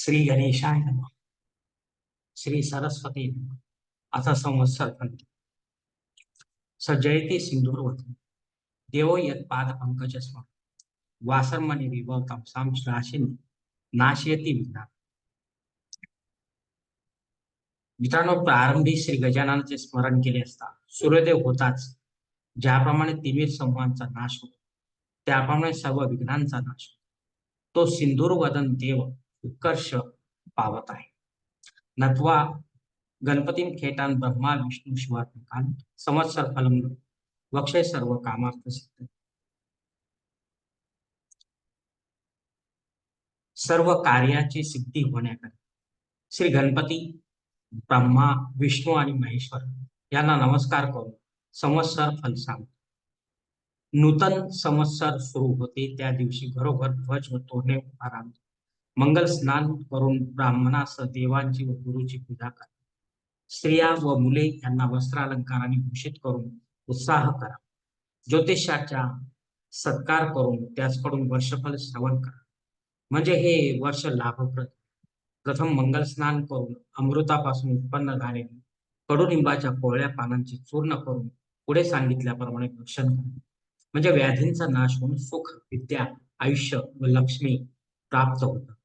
श्री गणेशाय नम. श्री सरस्वती नमः. असा संवत्सर फलित सजयते सिंधुर्वती देवो यत्पाद पंकज स्म. वासर्मणी विभव साम श्लाशिन नाशयती विघ्ना. मित्रांनो प्रारंभी श्री गजाननाचे स्मरण केले असता सूर्यदेव होताच. ज्याप्रमाणे तिमीर समूहांचा नाश होतो त्याप्रमाणे सर्व विघ्नांचा नाश होतो. तो सिंदूर वदन देव उत्कर्ष पावत आहे. नत्वा गणपती खेटान ब्रह्मा विष्णू शिवात्मकान संवत्सर फलम वक्षय सर्व कामार्थ सिद्ध. सर्व कार्याची सिद्धी होण्याकरिता श्री गणपती ब्रह्मा विष्णू आणि महेश्वर यांना नमस्कार करून संवत्सर फल सांग नूतन संवत्सर सुरू होते त्या दिवशी घरोघर ध्वज व तोरणे उभा मंगल स्नान करून ब्राह्मणास देवांची व गुरुची पूजा करा. स्त्रिया व मुले यांना वस्त्रालंकाराने भूषित करून उत्साह करा. ज्योतिषाच्या सत्कार करून त्याचकडून वर्षफल श्रवण करा. म्हणजे हे वर्ष लाभप्रद. प्रथम मंगल स्नान करून अमृतापासून उत्पन्न झालेले कडुलिंबाच्या कोवळ्या पानांचे चूर्ण करून पुढे सांगितल्याप्रमाणे भक्षण करा. म्हणजे व्याधींचा नाश होऊन सुख विद्या आयुष्य व लक्ष्मी प्राप्त होतं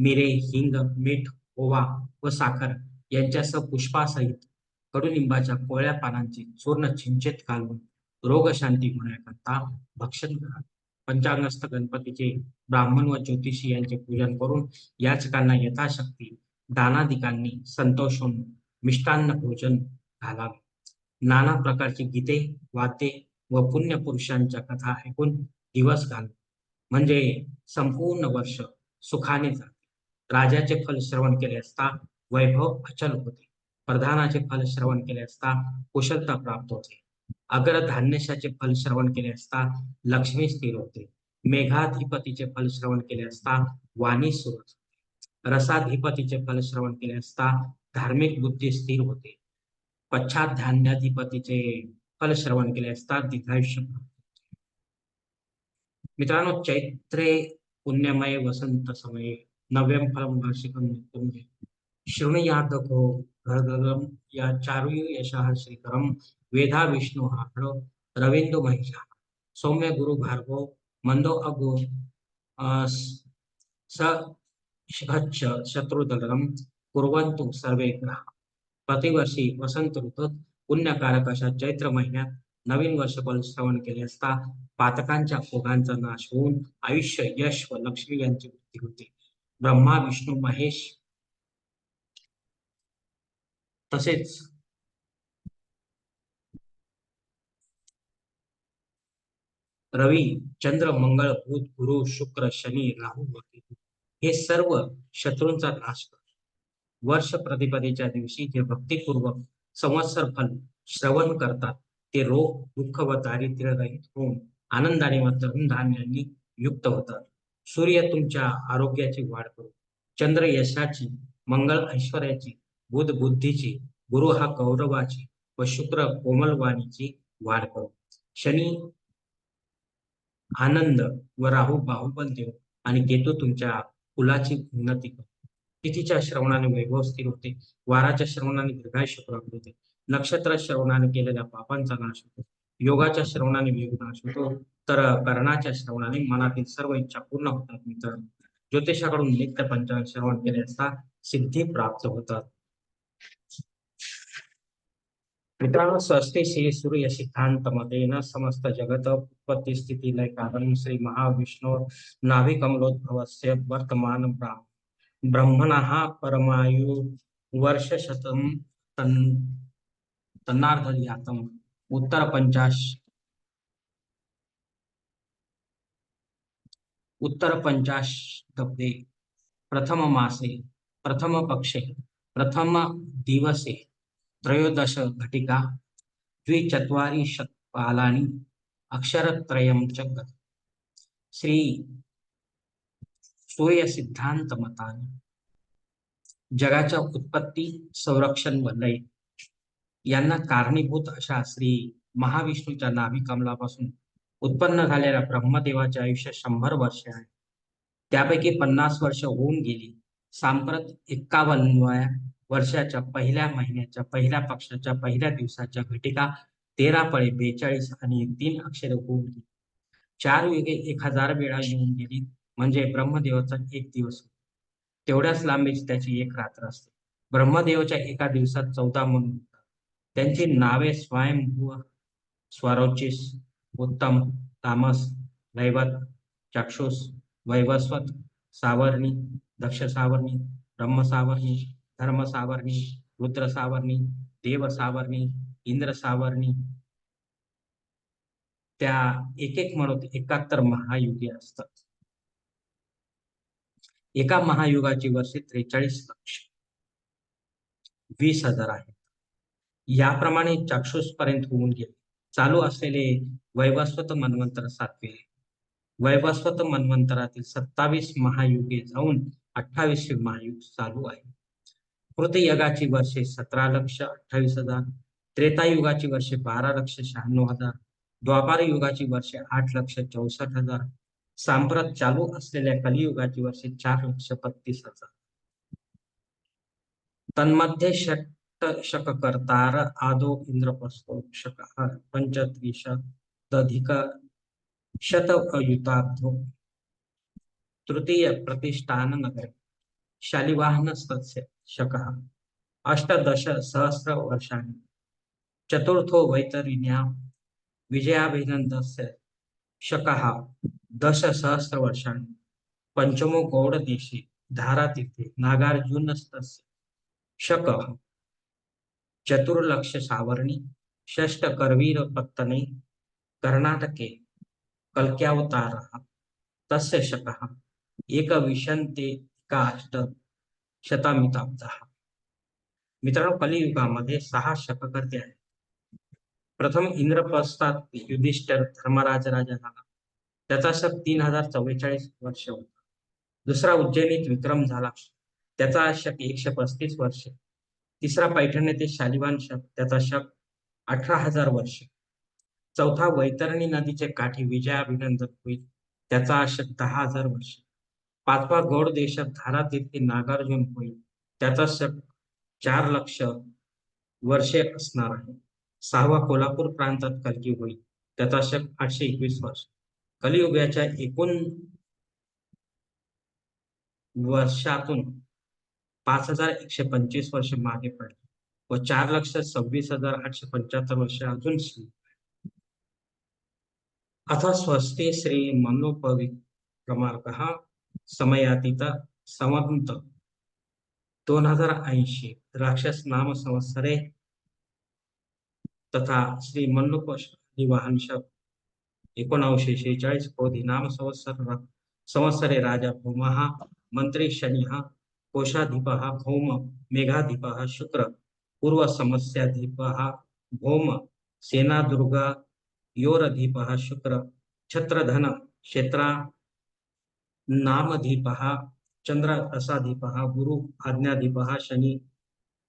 मिरे हिंग मीठ ओवा व साखर यांच्यासह पुष्पासहित कडुनिंबाच्या कोळ्या पानांची चूर्ण चिंचेत घालून रोगशांती होण्याकरता भक्षण करा. पंचांगस्थ गणपतीचे ब्राह्मण व ज्योतिषी यांचे पूजन करून याचकांना यथाशक्ती दानादिकांनी संतोष होऊन मिष्टान्न भोजन घालावे. नाना प्रकारची गीते वाते व पुण्य पुरुषांच्या कथा ऐकून दिवस घाल म्हणजे संपूर्ण वर्ष सुखाने जात राजाचे फल श्रवण केले असता वैभव अचल होते. प्रधानाचे फल श्रवण केले असता कुशलता प्राप्त होते. अगर धान्यशाचे फल श्रवण केले असता लक्ष्मी स्थिर होते. मेघाधिपतीचे फल श्रवण केले असता वाणी सुरत रसाधिपतीचे फल श्रवण केले असता धार्मिक बुद्धी स्थिर होते. पश्चात धान्याधिपतीचे फल श्रवण केले असता दीर्घायुष्य मित्रांनो चैत्रे पुण्यमय वसंत समये नव्यम फलम वार्षिकम नित्यम शृणुयादको घरगम या चारुयु यशः श्रीकरम वेधा विष्णु हाड रवींदु महिषा। सौम्य गुरु भार्गव मंदो अगो स शिखच्छ शत्रुदलम कुर्वंतु सर्वे ग्रह। प्रतिवर्षी वसंत ऋतूत पुण्यकारक अशा चैत्र महिन्यात नवीन वर्षफल श्रवण केले असता पातकांच्या फोगांचा नाश होऊन आयुष्य यश व लक्ष्मी यांची वृद्धी होते। ब्रह्मा विष्णू महेश. तसेच रवी चंद्र मंगळ बुध गुरु शुक्र शनी राहू हे सर्व शत्रूंचा नाश करतो वर्ष प्रतिपदेच्या दिवशी जे भक्तिपूर्वक संवत्सर फल श्रवण करतात ते रोग दुःख व दारिद्र्य रहित होऊन आनंदाने व तरुण धान्यांनी युक्त होतात. सूर्य तुमच्या आरोग्याची वाढ करू. चंद्र यशाची मंगळ ऐश्वर्याची बुध बुद्धीची गुरु हा गौरवाची व शुक्र कोमलवाणीची वाढ करू. शनी आनंद व राहू बाहुबल देव आणि केतू तुमच्या कुलाची उन्नती करू. तिथीच्या श्रवणाने वैभव स्थिर होते. वाराच्या श्रवणाने दीर्घायुष्य प्राप्त होते. नक्षत्र श्रवणाने केलेल्या पापांचा नाश होतो. योगाच्या श्रवणाने वेग नाश तर कर्णाच्या श्रवणाने मनातील सर्व इच्छा पूर्ण होतात मित्र ज्योतिषाकडून नित्य पंचांग श्रवण केले असता सिद्धी प्राप्त होतात. मित्रांनो स्वस्ती श्री सूर्य सिद्धांत मतेन समस्त जगत उत्पत्ती स्थिती लय कारण श्री महाविष्णू नाभि कमलोद्भवस्य वर्तमान ब्रह्मणः परमायु वर्ष शतम तन तन्नार्धयातम उत्तर पंचाश. उत्तर पंचाशब्दे प्रथम मासे प्रथम पक्षे प्रथम दिवसे त्रयोदश घटिका द्विचत्वारि शतपालानि अक्षरत्रयं च श्री सूर्य सिद्धांत मताने. जगाच्या उत्पत्ती संरक्षण व लय. यांना कारणीभूत अशा श्री महाविष्णूच्या नाभी कमलापासून उत्पन्न झालेल्या ब्रह्मदेवाचे आयुष्य शंभर वर्षे आहे. त्यापैकी पन्नास वर्ष होऊन गेली. सांप्रत एक्कावन्नव्या वर्षाच्या पहिल्या महिन्याच्या पहिल्या पक्षाच्या पहिल्या दिवसाच्या घटिका तेरा पळे बेचाळीस आणि तीन अक्षरे होऊन गेली. चार युगे एक हजार वेळा येऊन गेली. म्हणजे ब्रह्मदेवाचा एक दिवस तेवढ्याच लांबीची त्याची एक रात्र असते. ब्रह्मदेवाच्या एका दिवसात चौदा म्हणून त्यांची नावे स्वयंभू स्वरोचिस उत्तम तामस दैवत चक्षुष वैवस्वत सावरणी दक्ष सावरणी ब्रह्म सावरणी धर्म सावरणी रुद्र सावरणी देव सावरणी इंद्र सावरणी त्या एक एक म्हणून एकाहत्तर महायुगे असतात. एका महायुगाची वर्षे त्रेचाळीस लक्ष. वीस हजार आहेत. याप्रमाणे चाक्षुषपर्यंत होऊन गेले. चालू असलेले वैवस्वत मन्वंतर सातवे वैवस्वत मन्वंतरातील सत्तावीस महायुगे जाऊन अठ्ठावीसशे महायुग चालू आहे. कृतयुगाची वर्षे सतरा लक्ष अठ्ठावीस हजार त्रेतायुगाची वर्षे बारा लक्ष शहाण्णव हजार द्वापार युगाची वर्षे आठ लक्ष चौसष्ट हजार सांप्रत चालू असलेल्या कलियुगाची वर्षे चार लक्ष बत्तीस हजार. तन्मध्ये षट शककर्तार आदौ आदो इंद्रप्रस्थो शक पंचत्रिशदधिक तृतीय प्रतिष्ठान नगर शालिवाहन सत्स्य शकः अष्टादश सहस्र वर्षाणि चतुर्थो वैतरिण्या विजयाभिनन्दस्य शकः दशसहस्र वर्षाणि पञ्चमो गौडदेशे धारातीर्थे नागार्जुनस्तस्य शकः। चतुर्लक्ष सावर्णि षष्ठ करवीरपत्तने कर्णाटके कल्क्यावतारः तस्य शकः एकविंशत्येकाष्ट शतामिताब्द. मित्रांनो कलियुगामध्ये सहा शककर्ते आहेत. प्रथम इंद्रप्रस्थात युधिष्ठर धर्मराज राजा झाला त्याचा शक तीन हजार चव्वेचाळीस वर्ष होता. दुसरा उज्जैनीत विक्रम झाला. त्याचा शक एकशे पस्तीस वर्ष. तिसरा पैठण येथे शालिवान शक त्याचा शक अठरा हजार वर्ष. चौथा वैतरणी नदीचे काठी विजयाभिनंदन होईल त्याचा शक दहा हजार वर्ष. पाचवा गौड देशात धारा तीर्थी नागार्जुन होईल त्याचा शक चार लक्ष वर्षे असणार आहे. सहावा कोल्हापूर प्रांतात कलकी होईल त्याचा शक आठशे एकवीस वर्ष. कलियुगाच्या एकूण वर्षातून पाच हजार एकशे पंचवीस वर्ष मागे पडले. व चार लक्ष सव्वीस हजार आठशे पंच्याहत्तर वर्ष अजून अथा स्वस्ती श्री मनोपविक्रमार्क समयातीत समंत. दोन हजार ऐंशी राक्षस नाम संवत्सरे तथा श्री मल्लुकोश वाहन एकोणाशे शेहेचाळीस क्रोधी नाम संवत्सर संवत्सरे राजा भूमहा मंत्री शनिहा कोशाधिपः भौम मेघाधिपः शुक्र पूर्व समस्याधिपः भौम सेनादुर्गा योरधिपः शुक्र छत्रधन क्षेत्रा नामधीपः चंद्र असाधिपः गुरु आज्ञाधिपः शनी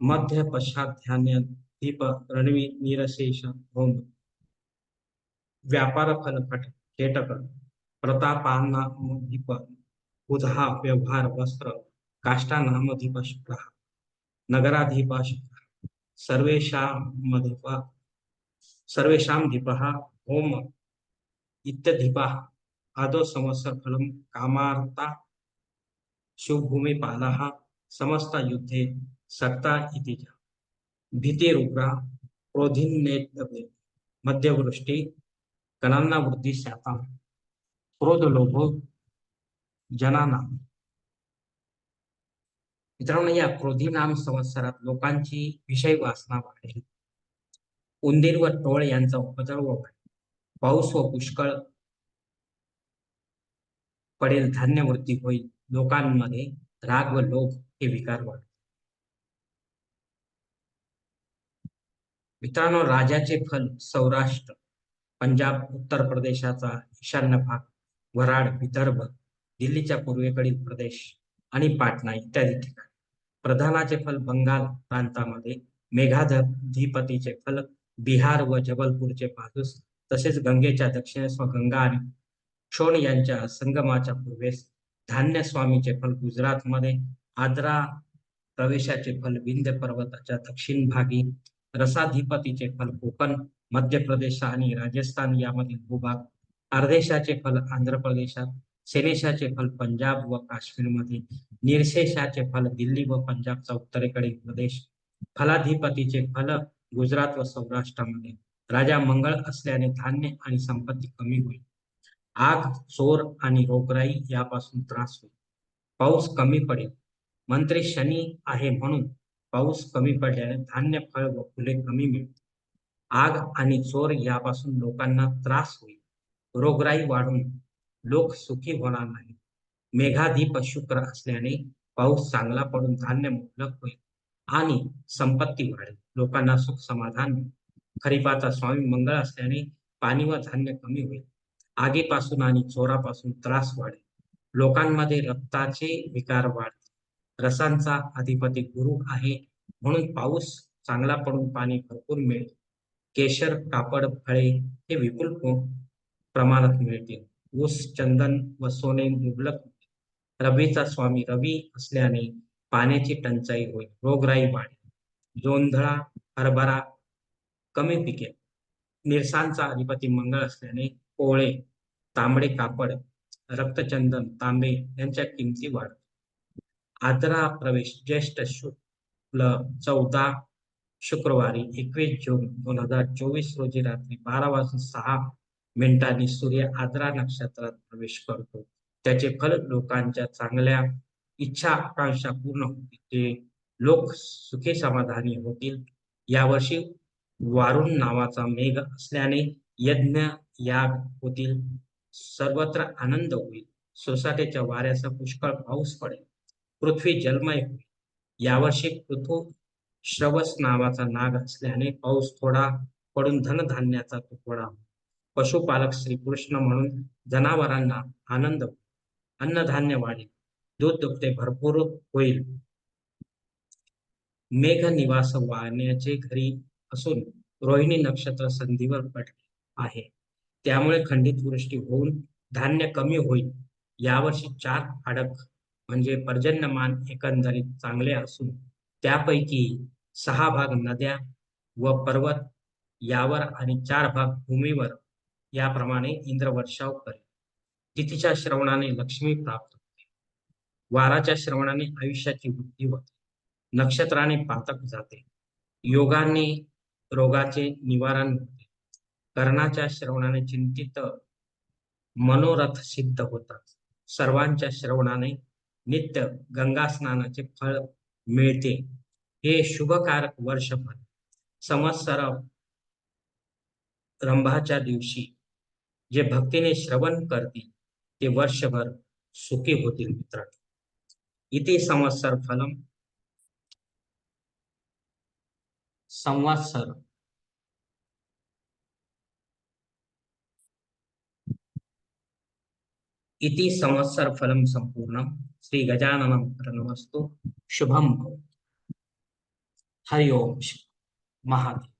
मध्य पश्चाध्यान्यधीप रणवी निरशेष होम व्यापार फलपट केटक प्रतापानामधीप बुधा व्यवहार वस्त्र काष्ठानामधिप शुक्र नगराधिप शुक्र सर्वेशाधिप सर्वेशां धीपः होम इत्यधिपः, आदौ समस्सफलं कामार्ता शुभभूमिपालः समस्त युद्धे सत्ता इति च। क्रोधिने मध्यवृष्टि कणन्ना वृद्धि स्यातां क्रोधलोभो जनानां मित्रांनो या क्रोधी नाम संवत्सरात लोकांची विषय वासना वाढेल. उंदीर व टोळ यांचा उपद्रव पाऊस व पुष्कळ पडेल धान्य वृद्धी होईल. लोकांमध्ये राग व लोभ हे विकार वाढ मित्रांनो राजाचे फल सौराष्ट्र पंजाब उत्तर प्रदेशाचा ईशान्य भाग वराड विदर्भ दिल्लीच्या पूर्वेकडील प्रदेश आणि पाटणा इत्यादी ठिकाणी. प्रधानाचे फल बंगाल प्रांतामध्ये मेघाधिपतीचे फल बिहार व जबलपूरचे बाजूस तसेच गंगेच्या दक्षिणेस व गंगा आणि क्षोण यांच्या संगमाच्या पूर्वेस धान्य स्वामीचे फल गुजरातमध्ये आद्रा प्रवेशाचे फल विंध्य पर्वताच्या दक्षिण भागी रसाधिपतीचे फल कोकण मध्य प्रदेश आणि राजस्थान यामधील भूभाग अर्धेशाचे फल आंध्र प्रदेशात सेनेशाचे फल पंजाब व काश्मीरमध्ये निर्शेषाचे फल दिल्ली व पंजाबचा उत्तरेकडील प्रदेश फलाधिपतीचे फल गुजरात व सौराष्ट्रामध्ये. राजा मंगळ असल्याने धान्य आणि संपत्ती कमी होईल. आग चोर आणि रोगराई यापासून त्रास होईल. पाऊस कमी पडेल. मंत्री शनी आहे म्हणून पाऊस कमी पडल्याने धान्य फळ व फुले कमी मिळतील. आग आणि चोर यापासून लोकांना त्रास होईल. रोगराई वाढून लोक सुखी होणार नाही मेघाधीप शुक्र असल्याने पाऊस चांगला पडून धान्य मुबलक होईल आणि संपत्ती वाढेल. लोकांना सुख समाधान मिळेल खरीपाचा स्वामी मंगळ असल्याने पाणी व धान्य कमी होईल. आगीपासून आणि चोरापासून त्रास वाढेल. लोकांमध्ये रक्ताचे विकार वाढतील. रसांचा अधिपती गुरु आहे म्हणून पाऊस चांगला पडून पाणी भरपूर मिळेल. केशर कापड फळे हे विपुल प्रमाणात मिळतील. ऊस चंदन व सोने मुबलक रवीचा स्वामी रवी असल्याने पाण्याची टंचाई होईल. रोगराई वाढेल. जोंधळा हरभरा कमी पिकेल. निरसांचा अधिपती मंगळ असल्याने कोळे तांबडे कापड रक्तचंदन तांबे यांच्या किमती वाढ आदरा प्रवेश ज्येष्ठ शुक्ल चौदा शुक्रवारी एकवीस जून दोन हजार चोवीस रोजी रात्री बारा वाजून सहा मिनिटांनी सूर्य आद्रा नक्षत्रात प्रवेश करतो. त्याचे फल लोकांच्या चांगल्या इच्छा आकांक्षा पूर्ण होतील. ते लोक सुखे समाधानी होतील यावर्षी वारुण नावाचा मेघ असल्याने यज्ञ याग होतील. सर्वत्र आनंद होईल. सोसाट्याच्या वाऱ्याचा पुष्कळ पाऊस पडेल. पृथ्वी जलमय होईल. यावर्षी पृथू श्रवस नावाचा नाग असल्याने पाऊस थोडा पडून धनधान्याचा तुकडा पशुपालक श्रीकृष्ण म्हणून जनावरांना आनंद अन्नधान्य वाढेल दूध दुपटे भरपूर होईल. मेघ निवास वाहण्याचे घरी असून रोहिणी नक्षत्र संधीवर पडले आहे. त्यामुळे खंडित वृष्टी होऊन धान्य कमी होईल. यावर्षी चार खडक म्हणजे पर्जन्यमान एकंदरीत चांगले असून त्यापैकी सहा भाग नद्या व पर्वत यावर आणि चार भाग भूमीवर याप्रमाणे इंद्र वर्षाव करेल. तिथीच्या श्रवणाने लक्ष्मी प्राप्त होते. वाराच्या श्रवणाने आयुष्याची वृद्धी होते. नक्षत्राने पातक जाते. योगाने रोगाचे निवारण होते. कर्णाच्या श्रवणाने चिंतित मनोरथ सिद्ध होतात. सर्वांच्या श्रवणाने नित्य गंगा स्नानाचे फळ मिळते. हे शुभकारक वर्षभर संवत्सर रंभाच्या दिवशी जे भक्तीने श्रवण करतील ते वर्षभर सुखी होतील मित्र इथे संवत्सर फलम संवत्सर इति संवत्सर फलम संपूर्ण श्री गजाननम प्रणमस्तु शुभम हरि ओम महादेव